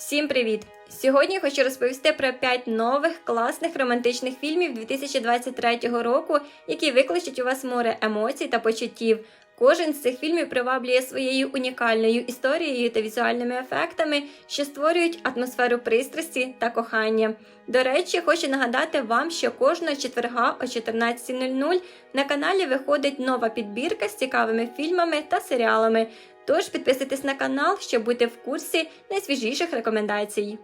Всім привіт! Сьогодні хочу розповісти про 5 нових класних романтичних фільмів 2023 року, які викличуть у вас море емоцій та почуттів. Кожен з цих фільмів приваблює своєю унікальною історією та візуальними ефектами, що створюють атмосферу пристрасті та кохання. До речі, хочу нагадати вам, що кожного четверга о 14.00 на каналі виходить нова підбірка з цікавими фільмами та серіалами. Тож підписуйтесь на канал, щоб бути в курсі найсвіжіших рекомендацій.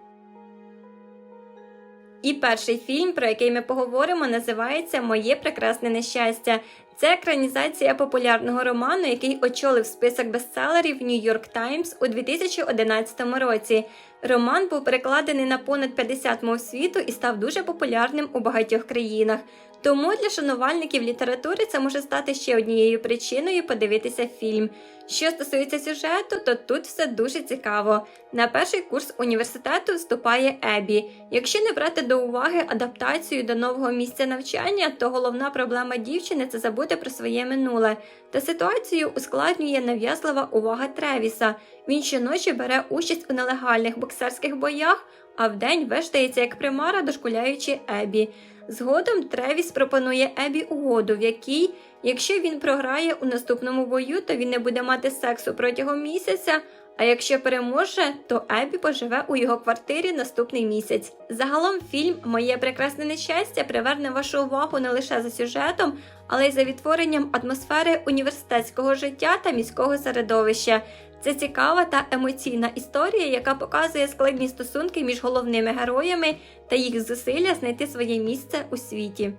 І перший фільм, про який ми поговоримо, називається Моє прекрасне нещастя. Це екранізація популярного роману, який очолив список бестселерів York Times у 2011 році. Роман був перекладений на понад 50 мов світу і став дуже популярним у багатьох країнах. Тому для шанувальників літератури це може стати ще однією причиною подивитися фільм. Що стосується сюжету, то тут все дуже цікаво. На перший курс університету вступає Ебі. Якщо не брати до уваги адаптацію до нового місця навчання, то головна проблема дівчини це забути про своє минуле. Та ситуацію ускладнює нав'язлива увага Тревіса. Він щоночі бере участь у нелегальних боксерських боях, а вдень вештається як примара, дошкуляючи Ебі. Згодом Тревіс пропонує Ебі угоду, в якій, якщо він програє у наступному бою, то він не буде мати сексу протягом місяця. А якщо переможе, то Ебі поживе у його квартирі наступний місяць. Загалом фільм Моє прекрасне нещастя приверне вашу увагу не лише за сюжетом, але й за відтворенням атмосфери університетського життя та міського середовища. Це цікава та емоційна історія, яка показує складні стосунки між головними героями та їх зусилля знайти своє місце у світі.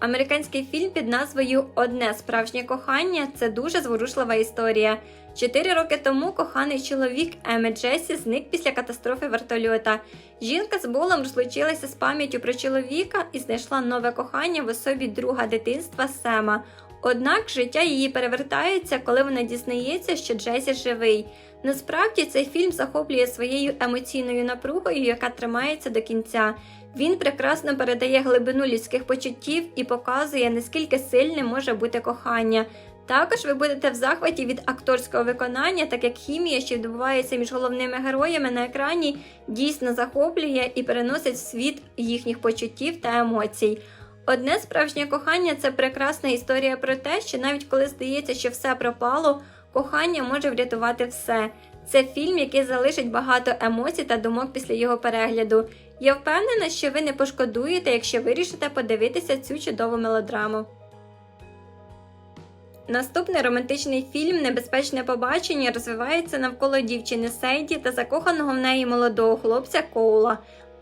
Американський фільм під назвою Одне справжнє кохання це дуже зворушлива історія. Чотири роки тому коханий чоловік Еми Джесі зник після катастрофи вертольота. Жінка з болем розлучилася з пам'яттю про чоловіка і знайшла нове кохання в особі друга дитинства Сема. Однак життя її перевертається, коли вона дізнається, що Джесі живий. Насправді цей фільм захоплює своєю емоційною напругою, яка тримається до кінця. Він прекрасно передає глибину людських почуттів і показує, наскільки сильним може бути кохання. Також ви будете в захваті від акторського виконання, так як хімія, що відбувається між головними героями на екрані, дійсно захоплює і переносить в світ їхніх почуттів та емоцій. Одне справжнє кохання це прекрасна історія про те, що навіть коли здається, що все пропало, кохання може врятувати все. Це фільм, який залишить багато емоцій та думок після його перегляду. Я впевнена, що ви не пошкодуєте, якщо вирішите подивитися цю чудову мелодраму. Наступний романтичний фільм Небезпечне побачення розвивається навколо дівчини Сейді та закоханого в неї молодого хлопця Коула.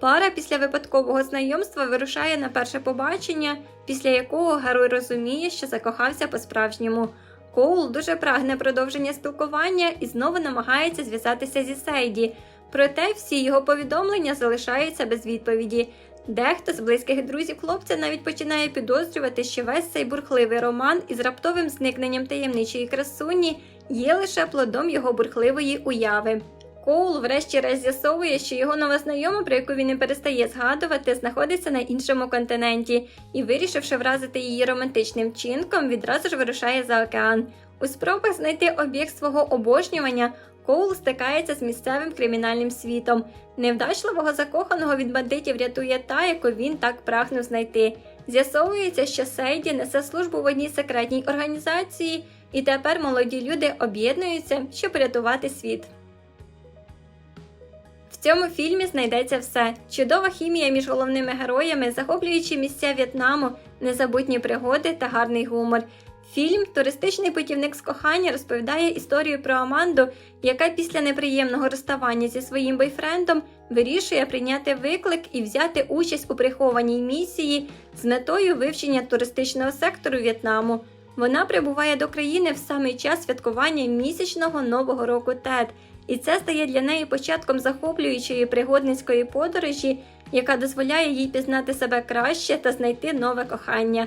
Пара після випадкового знайомства вирушає на перше побачення, після якого герой розуміє, що закохався по-справжньому. Коул дуже прагне продовження спілкування і знову намагається зв'язатися зі Сейді. Проте всі його повідомлення залишаються без відповіді. Дехто з близьких друзів хлопця навіть починає підозрювати, що весь цей бурхливий роман із раптовим зникненням таємничої красуні є лише плодом його бурхливої уяви. Коул врешті-решт з'ясовує, що його нова знайома, про яку він не перестає згадувати, знаходиться на іншому континенті і, вирішивши вразити її романтичним вчинком, відразу ж вирушає за океан. У спробах знайти об'єкт свого обожнювання Коул стикається з місцевим кримінальним світом. Невдачливого закоханого від бандитів рятує та, яку він так прагнув знайти. З'ясовується, що Сейді несе службу в одній секретній організації, і тепер молоді люди об'єднуються, щоб рятувати світ. Цьому фільмі знайдеться все: чудова хімія між головними героями, захоплюючі місця В'єтнаму, незабутні пригоди та гарний гумор. Фільм Туристичний путівник з кохання розповідає історію про Аманду, яка після неприємного розставання зі своїм бойфрендом вирішує прийняти виклик і взяти участь у прихованій місії з метою вивчення туристичного сектору В'єтнаму. Вона прибуває до країни в самий час святкування місячного нового року Тет, і це стає для неї початком захоплюючої пригодницької подорожі, яка дозволяє їй пізнати себе краще та знайти нове кохання.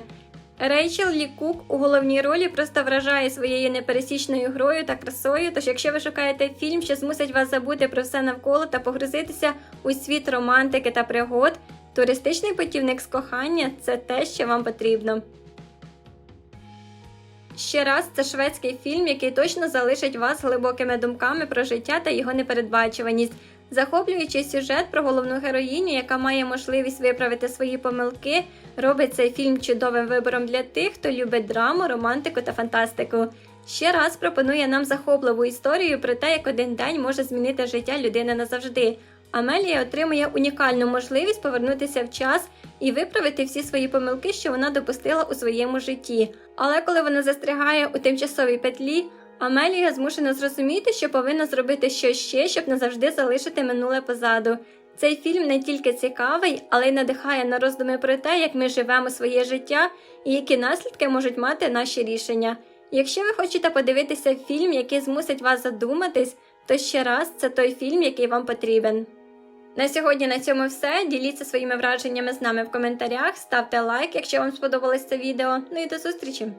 Рейчел Лі Кук у головній ролі просто вражає своєю непересічною грою та красою. Тож, якщо ви шукаєте фільм, що змусить вас забути про все навколо та погрузитися у світ романтики та пригод, туристичний путівник з кохання це те, що вам потрібно. Ще раз, це шведський фільм, який точно залишить вас глибокими думками про життя та його непередбачуваність. Захоплюючий сюжет про головну героїню, яка має можливість виправити свої помилки, робить цей фільм чудовим вибором для тих, хто любить драму, романтику та фантастику. Ще раз пропонує нам захопливу історію про те, як один день може змінити життя людини назавжди. Амелія отримує унікальну можливість повернутися в час і виправити всі свої помилки, що вона допустила у своєму житті. Але коли вона застрягає у тимчасовій петлі, Амелія змушена зрозуміти, що повинна зробити щось ще, щоб назавжди залишити минуле позаду. Цей фільм не тільки цікавий, але й надихає на роздуми про те, як ми живемо своє життя і які наслідки можуть мати наші рішення. Якщо ви хочете подивитися фільм, який змусить вас задуматись, то ще раз це той фільм, який вам потрібен. На сьогодні на цьому все. Діліться своїми враженнями з нами в коментарях, ставте лайк, якщо вам сподобалось це відео. Ну і до зустрічі!